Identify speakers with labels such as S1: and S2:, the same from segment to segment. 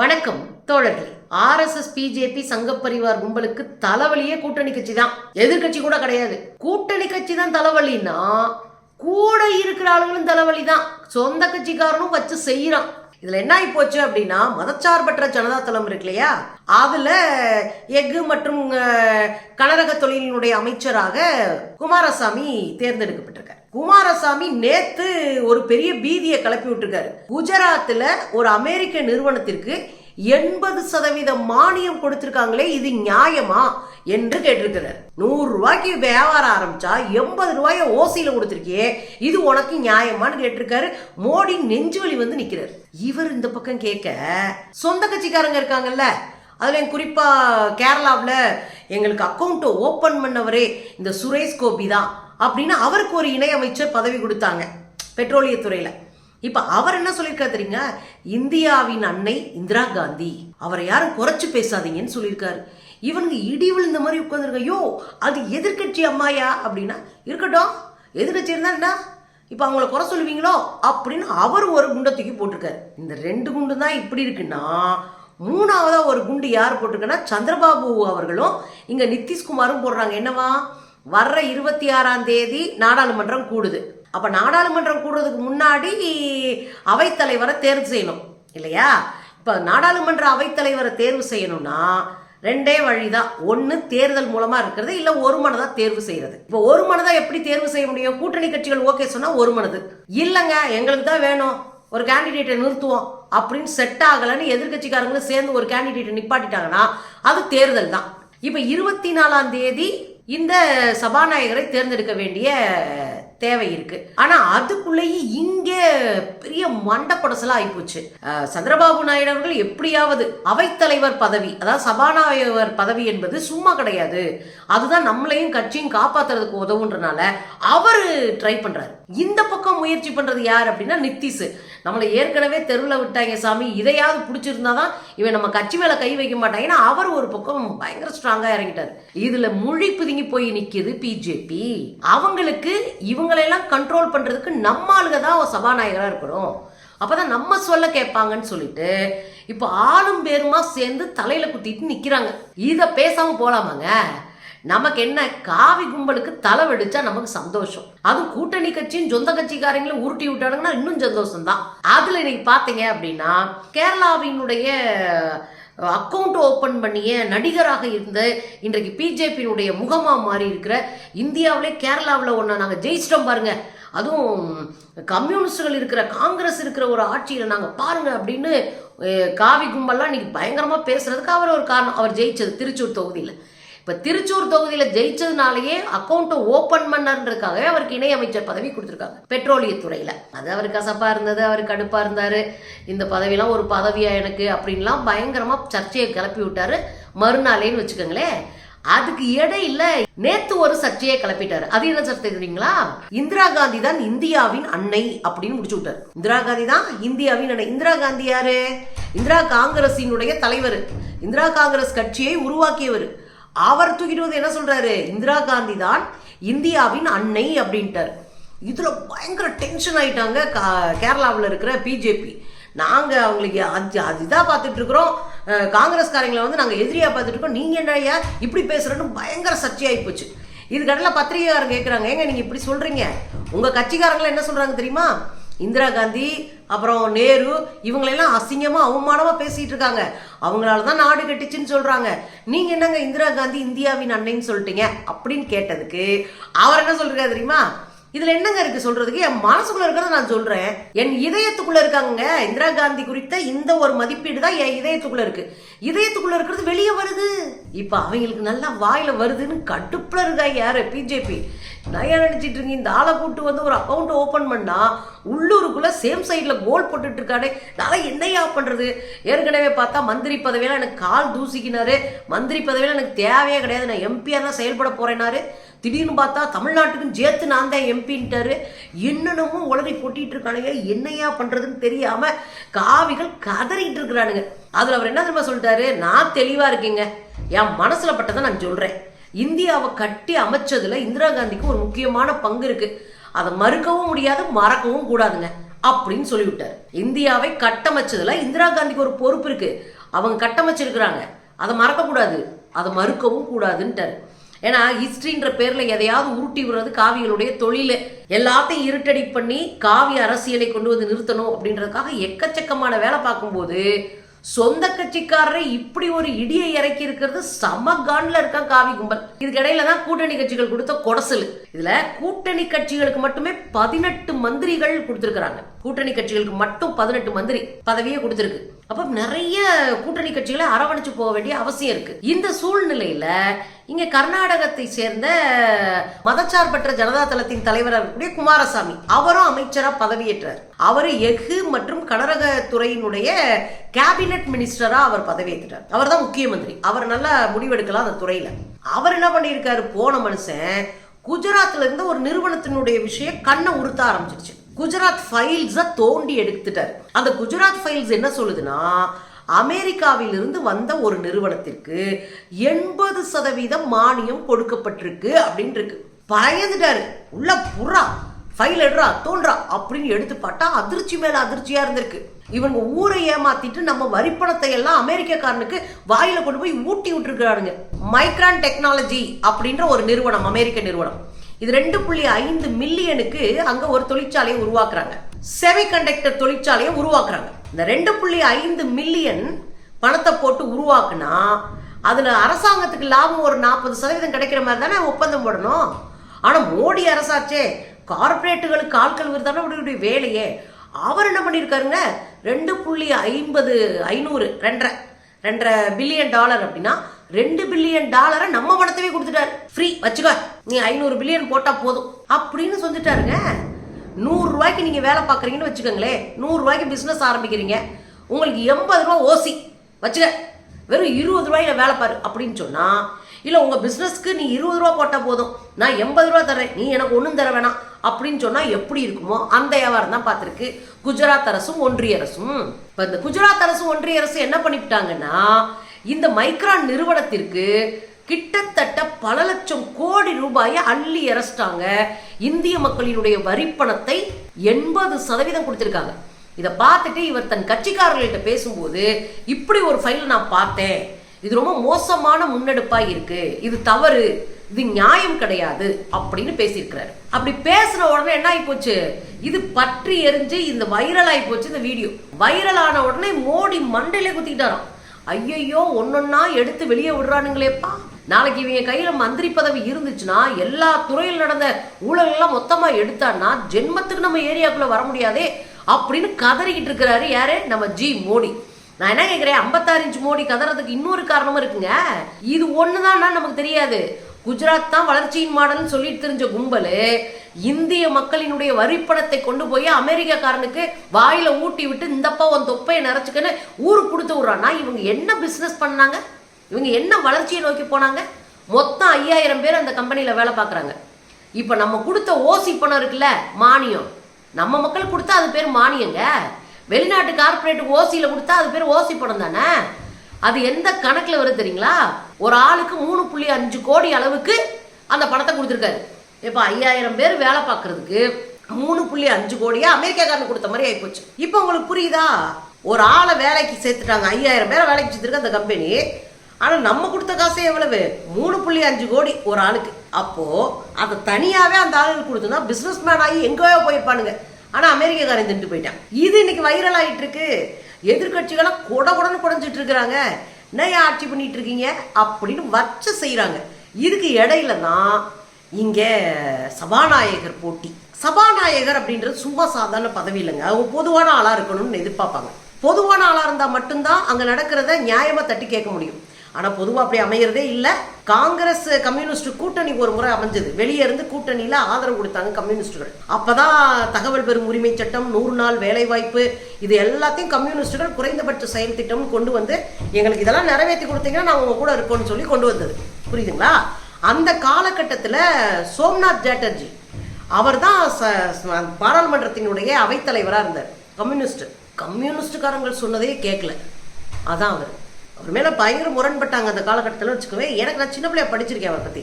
S1: வணக்கம் தோழர்களே. RSS BJP சங்க பரிவார் கும்பலுக்கு தலைவலியே கூட்டணி கட்சி தான் எதிர்கட்சி கூட கிடையாது. கூட்டணி கட்சி தான் தலைவலின்னா கூட இருக்கிற ஆளுங்களும் தலைவலி தான் சொந்த கட்சிக்காரனும் வச்சு செய்யறான். இதுல என்ன ஆகி போச்சு அப்படின்னா மதச்சார்பற்ற ஜனதா தளம் இருக்கு இல்லையா? அதுல எஃகு மற்றும் கனரக தொழிலினுடைய அமைச்சராக குமாரசாமி தேர்ந்தெடுக்கப்பட்டிருக்கார். குமாரசாமி நேத்து ஒரு பெரிய பீதியை கிளப்பி விட்டுருக்காரு. குஜராத்தில் ஒரு அமெரிக்க நிறுவனத்திற்கு எண்பது சதவீத மானியம் கொடுத்திருக்காங்களே இது நியாயமா என்று கேட்டிருக்கிறார். நூறு ரூபாய்க்கு வியாபாரம் ஆரம்பிச்சா எண்பது ரூபாய ஓசியில கொடுத்துருக்கியே இது உனக்கு நியாயமான்னு கேட்டிருக்காரு. மோடி நெஞ்சுவலி வந்து நிக்கிறார். இவர் இந்த பக்கம் கேட்க சொந்த கட்சிக்காரங்க இருக்காங்கல்ல அதுல குறிப்பா கேரளாவில் எங்களுக்கு அக்கௌண்ட்டை ஓபன் பண்ணவரே இந்த சுரேஷ் கோபி தான். அப்படின்னு அவருக்கு ஒரு இணையமைச்சர் பதவி கொடுத்தாங்க பெட்ரோலியத்துறையில். இப்போ அவர் என்ன சொல்லியிருக்காரு தெரியுங்க? இந்தியாவின் அன்னை இந்திரா காந்தி. அவரை யாரும் குறைச்சி பேசாதீங்கன்னு சொல்லியிருக்காரு. இவனுக்கு இடி விழுந்த மாதிரி உட்காந்துருக்க ஐயோ அது எதிர்க்கட்சி அம்மாயா அப்படின்னா இருக்கட்டும் எதிர்க்கட்சி இருந்தா என்ன? இப்போ அவங்கள குறை சொல்லுவீங்களோ அப்படின்னு அவர் ஒரு குண்டை தூக்கி போட்டிருக்காரு. இந்த ரெண்டு குண்டு தான் இப்படி இருக்குன்னா மூணாவதாக ஒரு குண்டு யார் போட்டிருக்குன்னா சந்திரபாபு அவர்களும் இங்கே நிதிஷ்குமாரும் போடுறாங்க. என்னவா? வர்ற இருபத்தி ஆறாம் தேதி நாடாளுமன்றம் கூடுது. அப்ப நாடாளுமன்றம் கூடுறதுக்கு முன்னாடி அவைத்தலைவரை தேர்வு செய்யணும். இல்லையா? இப்ப நாடாளுமன்ற அவைத்தலைவரை தேர்வு செய்யணும்னா ரெண்டே வழிதான். ஒன்று தேர்தல் மூலமாக இருக்கிறது இல்லை ஒரு மனதாக தேர்வு செய்கிறது இப்போ ஒரு மனதாக எப்படி தேர்வு செய்ய முடியும்? கூட்டணி கட்சிகள் ஓகே சொன்னால் ஒரு மனது. இல்லைங்க எங்களுக்கு தான் வேணும். ஒரு கேண்டிடேட்டை நிறுத்துவோம் அப்படின்னு செட் ஆகலைன்னு எதிர்கட்சிக்காரங்களும் சேர்ந்து ஒரு கேண்டிடேட்டை நிப்பாட்டிட்டாங்கன்னா அது தேர்தல் தான். இப்போ இருபத்தி நாலாம் தேதி இந்த சபாநாயகரை தேர்ந்தெடுக்க வேண்டிய தேவை இருக்கு ஆனா அதுக்குள்ளேயே இங்க பெரிய மண்ட குடசலா ஆயிப்போச்சு சந்திரபாபு நாயுடு அவர்கள் எப்படியாவது அவைத்தலைவர் பதவி அதாவது சபாநாயகர் பதவி என்பது சும்மா கிடையாது. அதுதான் நம்மளையும் கட்சியும் காப்பாத்துறதுக்கு உதவுன்றனால அவரு ட்ரை பண்றாரு. இந்த பக்கம் முயற்சி பண்றது யார் அப்படின்னா நித்திஷ். நம்மளை ஏற்கனவே தெருவில் விட்டாங்க சாமி. இதையாவது பிடிச்சிருந்தாதான் இவன் நம்ம கட்சி மேல கை வைக்க மாட்டாங்க ஏன்னா அவர் ஒரு பக்கம் பயங்கர ஸ்ட்ராங்கா இறங்கிட்டார். இதுல முழி புதுங்கி போய் நிக்கிது பிஜேபி அவங்களுக்கு இவங்க இவங்களெல்லாம் கண்ட்ரோல் பண்ணுறதுக்கு நம்ம ஆளுங்க தான் சபாநாயகரா இருக்கணும். அப்பதான் நம்ம சொல்ல கேட்பாங்கன்னு சொல்லிட்டு இப்போ ஆளும் பேருமா சேர்ந்து தலையில் குத்திட்டு நிற்கிறாங்க இதை பேசாமல் போகலாமாங்க நமக்கு என்ன காவி கும்பலுக்கு தலை வெடிச்சா நமக்கு சந்தோஷம். அதுவும் கூட்டணி கட்சியும் சொந்த கட்சிக்காரங்களும் உருட்டி விட்டானுங்கன்னா இன்னும் சந்தோஷம் தான் அதுல இன்னைக்கு பாத்தீங்க அப்படின்னா கேரளாவினுடைய அக்கௌண்ட் ஓப்பன் பண்ணிய நடிகராக இருந்த இன்றைக்கு பிஜேபியினுடைய முகமாக மாறி இருக்கிற இந்தியாவிலே கேரளாவில் ஒன்று நாங்கள் ஜெயிச்சிட்டோம் பாருங்கள் அதுவும் கம்யூனிஸ்டுகள் இருக்கிற காங்கிரஸ் இருக்கிற ஒரு ஆட்சியில் நாங்கள் பாருங்கள் அப்படின்னு காவி கும்பல்லாம் இன்னைக்கு பயங்கரமாக பேசுறதுக்கு அவர் ஒரு காரணம். அவர் ஜெயிச்சது திருச்சூர் தொகுதியில். இப்போ திருச்சூர் தொகுதியில் ஜெயிச்சதுனாலேயே அக்கௌண்ட்டை ஓப்பன் பண்ணன்றதுக்காகவே அவருக்கு இணையமைச்சர் பதவி கொடுத்துருக்காங்க பெட்ரோலியத்துறையில் அது அவர் கசப்பாக இருந்தது அவர் கடுப்பாக இருந்தார். இந்த பதவியெல்லாம் ஒரு பதவியாக எனக்கு அப்படின்லாம் பயங்கரமாக சர்ச்சையை கிளப்பி விட்டார். மறுநாளேன்னு வச்சுக்கோங்களேன் அதுக்கு இடையில நேத்து ஒரு சர்ச்சையை கிளப்பிட்டாரு. அது என்ன சர்ச்சை தெரியுங்களா? இந்திரா காந்தி தான் இந்தியாவின் அன்னை அப்படின்னு முடிச்சு விட்டாரு. இந்திரா காந்தி தான் இந்தியாவின் அன்னை. இந்திரா காந்தி யாரு? இந்திரா காங்கிரசினுடைய தலைவர். இந்திரா காங்கிரஸ் கட்சியை உருவாக்கியவர். அவர் தூக்கிட்டு வந்து என்ன சொல்றாரு? இந்திரா காந்தி தான் இந்தியாவின் அன்னை அப்படின்ட்டார். இதுல பயங்கர டென்ஷன் ஆயிட்டாங்க கேரளாவில் இருக்கிற பிஜேபி. நாங்க அவங்களுக்கு அது அதுதான் பார்த்துட்டு இருக்கிறோம். காங்கிரஸ்காரங்களை வந்து நாங்கள் எதிரியா பார்த்துட்டு இருக்கோம். நீங்க என்னையா இப்படி பேசுறேன்னு பயங்கர சர்ச்சையாகி போச்சு. இதுக்கடையில் பத்திரிகைக்காரங்க கேட்குறாங்க ஏங்க நீங்க இப்படி சொல்றீங்க? உங்க கட்சிக்காரங்களை என்ன சொல்றாங்க தெரியுமா? இந்திரா காந்தி அப்புறம் நேரு இவங்களெல்லாம் அசிங்கமா அவமானமா பேசிட்டு இருக்காங்க. அவங்களால தான் நாடு கட்டிச்சுன்னு சொல்றாங்க. நீங்க என்னங்க இந்திரா காந்தி இந்தியாவின் அன்னைன்னு சொல்லிட்டீங்க அப்படின்னு கேட்டதுக்கு அவர் என்ன சொல்றாரு தெரியுமா? இதுல என்னங்க இருக்கு சொல்றதுக்கு? என் மனசுக்குள்ள இருக்கிறத நான் சொல்றேன். என் இதயத்துக்குள்ள இருக்காங்க இந்திரா காந்தி குறித்த இந்த ஒரு மதிப்பீடு தான் என் இதயத்துக்குள்ள இருக்கு. இதயத்துக்குள்ள இருக்கிறது வெளியே வருது. இப்ப அவங்களுக்கு நல்லா வாயில வருதுன்னு கடுப்புல இருக்கா யாரு? பிஜேபி. நான் ஏன் நினைச்சிட்டு இருக்கேன்? இந்த ஆளை கூட்டு வந்து ஒரு அக்கௌண்ட் ஓபன் பண்ணா உள்ளூருக்குள்ள சேம் சைட்ல கோல் போட்டுட்டு இருக்கானே. நான் என்னையா பண்றது? ஏற்கனவே பார்த்தா மந்திரி பதவியெல்லாம் எனக்கு கால் தூசிக்கினாரு. மந்திரி பதவியெல்லாம் எனக்கு தேவையே கிடையாது. நான் எம்பியா தான் செயல்பட போறேனாரு திடீர்னு பார்த்தா தமிழ்நாட்டுக்கும் சேர்த்து நான் தான் எம்பின்ட்டாரு. என்னென்னமோ உலகை கொட்டிட்டு இருக்கானுங்க. என்னையா பண்ணுறதுன்னு தெரியாமல் காவிகள் கதறிட்டு இருக்கிறானுங்க. அதில் அவர் என்ன தெரியுமா சொல்லிட்டாரு? நான் தெளிவாக இருக்கீங்க. என் மனசில் பட்டதை நான் சொல்கிறேன் இந்தியாவை கட்டி அமைச்சதில் இந்திரா காந்திக்கு ஒரு முக்கியமான பங்கு இருக்குது அதை மறுக்கவும் முடியாது மறக்கவும் கூடாதுங்க. அப்படின்னு சொல்லிவிட்டார். இந்தியாவை கட்டமைச்சதில் இந்திரா காந்திக்கு ஒரு பொறுப்பு இருக்குது அவங்க கட்டமைச்சிருக்கிறாங்க. அதை மறக்கக்கூடாது. அதை மறுக்கவும் கூடாதுன்ட்டார். ஏன்னா ஹிஸ்ட்ரின்ற பேர்ல எதையாவது உருட்டி விடுறது காவிகளுடைய தொழில். எல்லாத்தையும் இருட்டடி பண்ணி காவி அரசியலை கொண்டு வந்து நிறுத்தணும் அப்படின்றதுக்காக எக்கச்சக்கமான வேலை பார்க்கும்போது சொந்த கட்சிக்காரரை இப்படி ஒரு இடியை இறக்கி இருக்கிறது சம கான்ல இருக்கான் காவி கும்பல். இதுக்கிடையில தான் கூட்டணி கட்சிகள் கொடுத்த கொடசல். இதுல கூட்டணி கட்சிகளுக்கு மட்டுமே பதினெட்டு மந்திரிகள் கொடுத்திருக்கிறாங்க. கூட்டணி கட்சிகளுக்கு மட்டும் பதினெட்டு மந்திரி பதவியே கொடுத்திருக்கு. அப்ப நிறைய கூட்டணி கட்சிகளை அரவணைச்சு போக வேண்டிய அவசியம் இருக்கு. இந்த சூழ்நிலையில இங்க கர்நாடகத்தை சேர்ந்த மதச்சார்பற்ற ஜனதா தளத்தின் தலைவராக இருக்கக்கூடிய குமாரசாமி அவரும் அமைச்சரா பதவியேற்றார். அவர் எஃகு மற்றும் கனரக துறையினுடைய கேபினெட் மினிஸ்டரா அவர் பதவியேற்றார் அவர் தான் முக்கிய மந்திரி அவர் நல்லா முடிவெடுக்கலாம் அந்த துறையில. அவர் என்ன பண்ணியிருக்காரு? போன மனுஷன் குஜராத்ல இருந்து ஒரு நிறுவனத்தினுடைய விஷயம் கண்ணை உறுத்த ஆரம்பிச்சிருச்சு. குஜராத் ஃபைல்ஸை தோண்டி எடுத்துட்டார். அந்த குஜராத் ஃபைல்ஸ் என்ன சொல்லுதுன்னா அமெரிக்காவிலிருந்து வந்த ஒரு நிறுவனத்திற்கு எண்பது சதவீதம் மானியம் கொடுக்கப்பட்டிருக்கு அப்படின்னு இருக்கு பயந்துட்டாரு. உள்ள புறா ஃபைல் எடுறா தோன்றா அப்படின்னு எடுத்து பார்த்தா அதிர்ச்சி மேல அதிர்ச்சியா இருந்திருக்கு. இவங்க ஊரை ஏமாத்திட்டு நம்ம வரிப்பணத்தை எல்லாம் அமெரிக்கக்காரனுக்கு வாயில கொண்டு போய் ஊட்டி விட்டுருக்காருங்க மைக்ரான் டெக்னாலஜி அப்படின்ற ஒரு நிறுவனம் அமெரிக்க நிறுவனம். இது ரெண்டு புள்ளி ஐந்து மில்லியனுக்கு அங்க ஒரு தொழிற்சாலையை உருவாக்குறாங்க. செமிகண்டக்டர் தொழிற்சாலையை உருவாக்குறாங்க. இந்த ரெண்டு புள்ளி ஐந்து மில்லியன் பணத்தை போட்டு உருவாக்குனா அதுல அரசாங்கத்துக்கு லாபம் ஒரு நாற்பது சதவீதம் கிடைக்கிற மாதிரி தானே ஒப்பந்தம் போடணும்? ஆனா மோடி அரசாச்சே கார்பரேட்டுகளுக்கு ஆட்கள் விருதான அவருடைய வேலையே. அவர் என்ன பண்ணியிருக்காருங்க ரெண்டு புள்ளி ஐம்பது ஐநூறு ரெண்டரை ரெண்டரை பில்லியன் டாலர் அப்படின்னா ரெண்டு பில்லியன் டாலரை நம்ம பணத்தவே கொடுத்துட்டாரு. ஃப்ரீ வச்சுக்க. நீ ஐநூறு பில்லியன் போட்டா போதும். அப்படின்னு சொல்லிட்டாருங்க. நூறுரூவாய்க்கு நீங்கள் வேலை பார்க்குறீங்கன்னு வச்சுக்கோங்களேன். நூறுரூவாய்க்கு பிஸ்னஸ் ஆரம்பிக்கிறீங்க. உங்களுக்கு எண்பது ரூபா ஓசி. வச்சுக்க. வெறும் இருபது ரூபாயில வேலை பாரு. அப்படின்னு சொன்னால் இல்லை உங்கள் பிஸ்னஸ்க்கு நீ இருபது ரூபா போட்டால் போதும். நான் எண்பது ரூபா தரேன் நீ எனக்கு ஒன்றும் தர வேணாம். அப்படின்னு சொன்னால் எப்படி இருக்குமோ அந்த வியாபாரம் தான் பார்த்துருக்கு. குஜராத் அரசும் ஒன்றிய அரசும். இப்போ இந்த குஜராத் அரசும் ஒன்றிய அரசு என்ன பண்ணிவிட்டாங்கன்னா இந்த மைக்ரான் நிறுவனத்திற்கு கிட்டத்தட்ட பல லட்சம் கோடி ரூபாயை அள்ளி இறச்சிட்டாங்க இந்திய மக்களினுடைய வரிப்பணத்தை எண்பது சதவீதம் கொடுத்துருக்காங்க. இதை பார்த்துட்டு இவர் தன் கட்சிக்காரர்கள்ட்ட பேசும்போது இப்படி ஒரு ஃபைல் நான் பார்த்தேன். இது ரொம்ப மோசமான முன்னெடுப்பாக இருக்கு. இது தவறு. இது நியாயம் கிடையாது அப்படின்னு பேசியிருக்கிறாரு. அப்படி பேசுன உடனே என்ன ஆகிப்போச்சு இது பற்றி எரிஞ்சு இந்த வைரல் ஆகிப்போச்சு இந்த வீடியோ. வைரல் ஆன உடனே மோடி மண்டையில குத்திக்கிட்டாராம். ஐயையோ ஒன்னொன்னா எடுத்து வெளியே விடுறானுங்களேப்பா. நாளைக்கு இவங்க கையில மந்திரி பதவி இருந்துச்சுன்னா எல்லா துறையில் நடந்த ஊழல் எல்லாம் மொத்தமா எடுத்தான்னா ஜென்மத்துக்கு நம்ம ஏரியாக்குள்ள வர முடியாதே அப்படின்னு கதறிக்கிட்டு இருக்கிறாரு யாரு? நம்ம ஜி மோடி. நான் என்ன கேட்குறேன் ஐம்பத்தாறு இன்ச் மோடி கதறதுக்கு இன்னொரு காரணமும் இருக்குங்க. இது ஒண்ணுதான்னா நமக்கு தெரியாது. குஜராத் தான் வளர்ச்சியின் மாடல்னு சொல்லிட்டு தெரிஞ்ச கும்பல் இந்திய மக்களினுடைய வரிப்பணத்தை கொண்டு போய் அமெரிக்காக்காரனுக்கு வாயில ஊட்டி விட்டு இந்தப்பா உன் தொப்பையை நிறைச்சுக்கன்னு ஊருக்கு கொடுத்து விட்றான்னா இவங்க என்ன பிஸ்னஸ் பண்ணாங்க? இவங்க என்ன வளர்ச்சியை நோக்கி போனாங்க? மொத்தம் ஐயாயிரம் பேர் அந்த கம்பெனியில் வேலை பார்க்குறாங்க. இப்போ நம்ம கொடுத்த ஓசி பணம் இருக்குல்ல மானியம். நம்ம மக்கள் கொடுத்தா அது பேர் மானியங்க. வெளிநாட்டு கார்ப்பரேட்டுக்கு ஓசியில் கொடுத்தா அது பேர் ஓசி பணம் தானே? அது எந்த கணக்கில் வருது தெரியுங்களா? ஒரு ஆளுக்கு மூணு புள்ளி அஞ்சு கோடி அளவுக்கு அந்த பணத்தை கொடுத்துருக்காரு. இப்போ ஐயாயிரம் பேர் வேலை பார்க்கறதுக்கு மூணு புள்ளி அஞ்சு கோடியா அமெரிக்காக்காரன் கொடுத்த மாதிரி ஆயிப்போச்சு. இப்போ உங்களுக்கு புரியுதா? ஒரு ஆளை வேலைக்கு சேர்த்துட்டாங்க ஐயாயிரம் பேரை வேலைக்கு சேர்த்துருக்கு அந்த கம்பெனி ஆனால் நம்ம கொடுத்த காசு எவ்வளவு? மூணு புள்ளி அஞ்சு கோடி ஒரு ஆளுக்கு. அப்போது அதை தனியாகவே அந்த ஆளுக்கு கொடுத்துனா பிஸ்னஸ் மேன் ஆகி எங்கேயோ போயிருப்பானுங்க. ஆனால் அமெரிக்காக்காரன் தின்ட்டு போயிட்டான். இது இன்னைக்கு வைரல் ஆகிட்டு இருக்கு எதிர்கட்சிகளாக கொட கொடன்னு குடஞ்சிட்டு இருக்கிறாங்க என்ன ஆட்சி பண்ணிட்டு இருக்கீங்க அப்படின்னு வச்ச செய்கிறாங்க இதுக்கு இடையில தான் இங்கே சபாநாயகர் போட்டி. சபாநாயகர் அப்படின்றது சும்மா சாதாரண பதவி இல்லைங்க. அவங்க பொதுவான ஆளாக இருக்கணும்னு எதிர்பார்ப்பாங்க. பொதுவான ஆளாக இருந்தால் மட்டும்தான் அங்கே நடக்கிறத நியாயமாக தட்டி கேட்க முடியும். ஆனால் பொதுவாக அப்படி அமைகிறதே இல்லை. காங்கிரஸ் கம்யூனிஸ்ட் கூட்டணி ஒரு முறை அமைஞ்சது. வெளியே இருந்து கூட்டணியில் ஆதரவு கொடுத்தாங்க கம்யூனிஸ்டுகள். அப்பதான் தகவல் பெறும் உரிமை சட்டம் நூறு நாள் வேலைவாய்ப்பு இது எல்லாத்தையும் கம்யூனிஸ்டுகள் குறைந்தபட்ச செயல் திட்டம் கொண்டு வந்து எங்களுக்கு இதெல்லாம் நிறைவேற்றி கொடுத்தீங்கன்னா நான் உங்க கூட இருக்கோம்னு சொல்லி கொண்டு வந்தது. புரியுதுங்களா? அந்த காலகட்டத்தில் சோம்நாத் சாட்டர்ஜி அவர் தான் பாராளுமன்றத்தினுடைய அவைத்தலைவராக இருந்தார். கம்யூனிஸ்ட். கம்யூனிஸ்டுக்காரங்கள் சொன்னதே கேட்கல அதான் அவர். அவர் மேலே பயங்கர முரண்பட்டாங்க அந்த காலகட்டத்தில் வச்சுக்கவே எனக்கு நான் சின்ன பிள்ளைய படிச்சிருக்கேன் அவரை பற்றி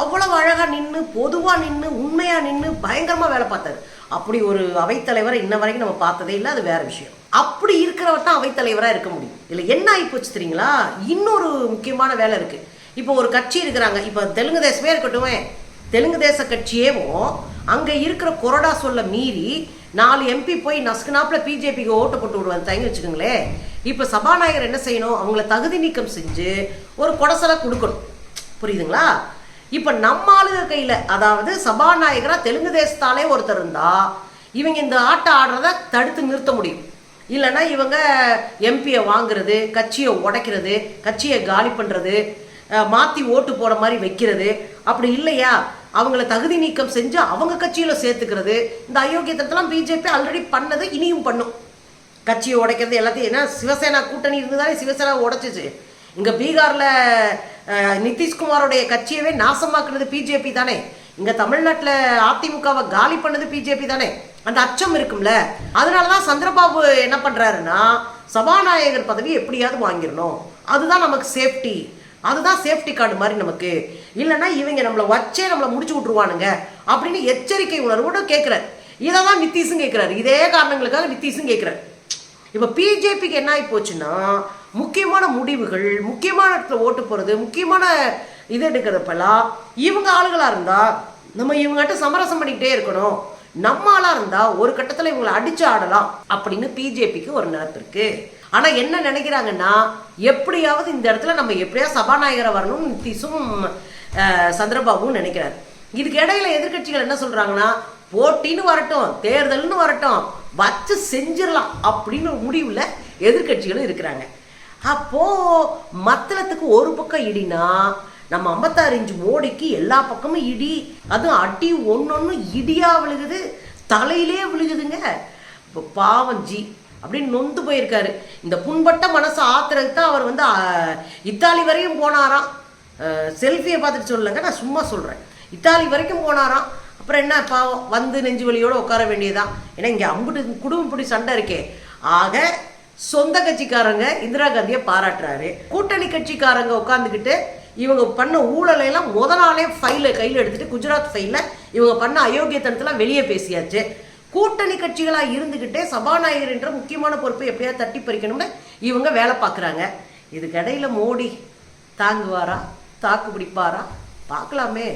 S1: அவ்வளவு அழகா நின்று பொதுவா நின்று உண்மையா நின்று பயங்கரமா வேலை பார்த்தாரு. அப்படி ஒரு அவைத்தலைவரை இன்ன வரைக்கும் நம்ம பார்த்ததே இல்லை அது வேற விஷயம். அப்படி இருக்கிறவர் தான் அவைத்தலைவராக இருக்க முடியும். இல்லை என்ன ஆகி போச்சு தெரியுங்களா? இன்னொரு முக்கியமான வேலை இருக்கு. இப்போ ஒரு கட்சி இருக்கிறாங்க. இப்போ தெலுங்கு தேசமே இருக்கட்டுமே. தெலுங்கு தேச கட்சியேவும் அங்க இருக்கிற கொரோடா சொல்ல மீறி நாலு எம்பி போய் நசுக்குனாப்புல பிஜேபிக்கு ஓட்டு போட்டு விடுவாங்க தங்கி வச்சுக்கோங்களேன். இப்போ சபாநாயகர் என்ன செய்யணும்? அவங்கள தகுதி நீக்கம் செஞ்சு ஒரு கொடசலை கொடுக்கணும். புரியுதுங்களா? இப்போ நம்ம ஆளுங்க கையில் அதாவது சபாநாயகராக தெலுங்கு தேசத்தாலே ஒருத்தர் இருந்தால் இவங்க இந்த ஆட்டம் ஆடுறத தடுத்து நிறுத்த முடியும். இல்லைன்னா இவங்க எம்பியை வாங்குறது கட்சியை உடைக்கிறது கட்சியை காலி பண்ணுறது மாற்றி ஓட்டு போட மாதிரி வைக்கிறது. அப்படி இல்லையா? அவங்கள தகுதி நீக்கம் செஞ்சு அவங்க கட்சியில் சேர்த்துக்கிறது. இந்த அயோக்கியத்தெல்லாம் பிஜேபி ஆல்ரெடி பண்ணது இனியும் பண்ணும். கட்சியை உடைக்கிறது எல்லாத்தையும் ஏன்னா சிவசேனா கூட்டணி இருந்ததாலே சிவசேனா உடைச்சிச்சு. இங்கே பீகாரில் நிதிஷ்குமாரோடைய கட்சியவே நாசமாக்குனது பிஜேபி தானே. இங்கே தமிழ்நாட்டில் அதிமுகவை காலி பண்ணது பிஜேபி தானே. அந்த அச்சம் இருக்கும்ல. அதனால தான் சந்திரபாபு என்ன பண்ணுறாருன்னா சபாநாயகர் பதவி எப்படியாவது வாங்கிடணும். அதுதான் நமக்கு சேஃப்டி. அதுதான் சேஃப்டி கார்டு மாதிரி நமக்கு. இல்லைன்னா இவங்க நம்மளை வச்சே நம்மளை முடிச்சு விட்ருவானுங்க அப்படின்னு எச்சரிக்கை உணர்வோட கேட்குறாரு. இதை தான் நித்தீஷும் கேட்குறாரு. இதே காரணங்களுக்காக நித்தீஷும் கேட்குறாரு. இப்போ பிஜேபிக்கு என்ன ஆகி போச்சுன்னா முக்கியமான முடிவுகள் முக்கியமான இடத்துல ஓட்டு போகிறது முக்கியமான இது எடுக்கிறப்பெல்லாம் இவங்க ஆளுகளாக இருந்தால் நம்ம இவங்ககிட்ட சமரசம் பண்ணிக்கிட்டே இருக்கணும். நம்ம ஆளாக இருந்தால் ஒரு கட்டத்தில் இவங்களை அடிச்சு ஆடலாம் அப்படின்னு பிஜேபிக்கு ஒரு நினைப்பு இருக்கு. ஆனால் என்ன நினைக்கிறாங்கன்னா எப்படியாவது இந்த இடத்துல நம்ம எப்படியாவது சபாநாயகரை வரணும்னு நிதிஷும் சந்திரபாபுவும் நினைக்கிறாரு. இதுக்கு இடையில எதிர்க்கட்சிகள் என்ன சொல்றாங்கன்னா போட்டின்னு வரட்டும் தேர்தல்னு வரட்டும் வச்சு செஞ்சிடலாம் அப்படின்னு ஒரு எதிர்கட்சிகளும் எதிர்க்கட்சிகளும் இருக்கிறாங்க. அப்போ மத்தளத்துக்கு ஒரு பக்கம் இடினா நம்ம ஐம்பத்தாறு இன்ச்சு மோடிக்கு எல்லா பக்கமும் இடி அதுவும் அடி ஒன்று இடியா விழுகுது தலையிலே விழுகுதுங்க. இப்போ பாவம் ஜி அப்படின்னு நொந்து போயிருக்காரு. இந்த புண்பட்ட மனசை ஆத்துறதுக்கு தான் அவர் வந்து இத்தாலி வரையும் போனாராம். செல்ஃபியை பார்த்துட்டு சொல்லுங்க நான் சும்மா சொல்கிறேன் இத்தாலி வரைக்கும் போனாராம். அப்புறம் என்ன? பாவம் வந்து நெஞ்சு வலியோடு உட்கார வேண்டியதுதான். ஏன்னா இங்கே அம்புட்டு குடும்பப்படி சண்டை இருக்கே. ஆக சொந்த கட்சிக்காரங்க இந்திரா காந்தியை பாராட்டுறாரு. கூட்டணி கட்சிக்காரங்க உட்காந்துக்கிட்டு இவங்க பண்ண ஊழலையெல்லாம் முதல் முத நாளே ஃபைலை கையில் எடுத்துட்டு குஜராத் ஃபைலில் இவங்க பண்ண அயோக்கியத்தனத்தெல்லாம் வெளியே பேசியாச்சு. கூட்டணி கட்சிகளாக இருந்துக்கிட்டே சபாநாயகர் என்ற முக்கியமான பொறுப்பை எப்படியாவது தட்டி பறிக்கணும்னு இவங்க வேலை பார்க்குறாங்க. இதுக்கடையில் மோடி தாங்குவாரா? தாக்கு பிடிப்பாரா? பார்க்கலாமே.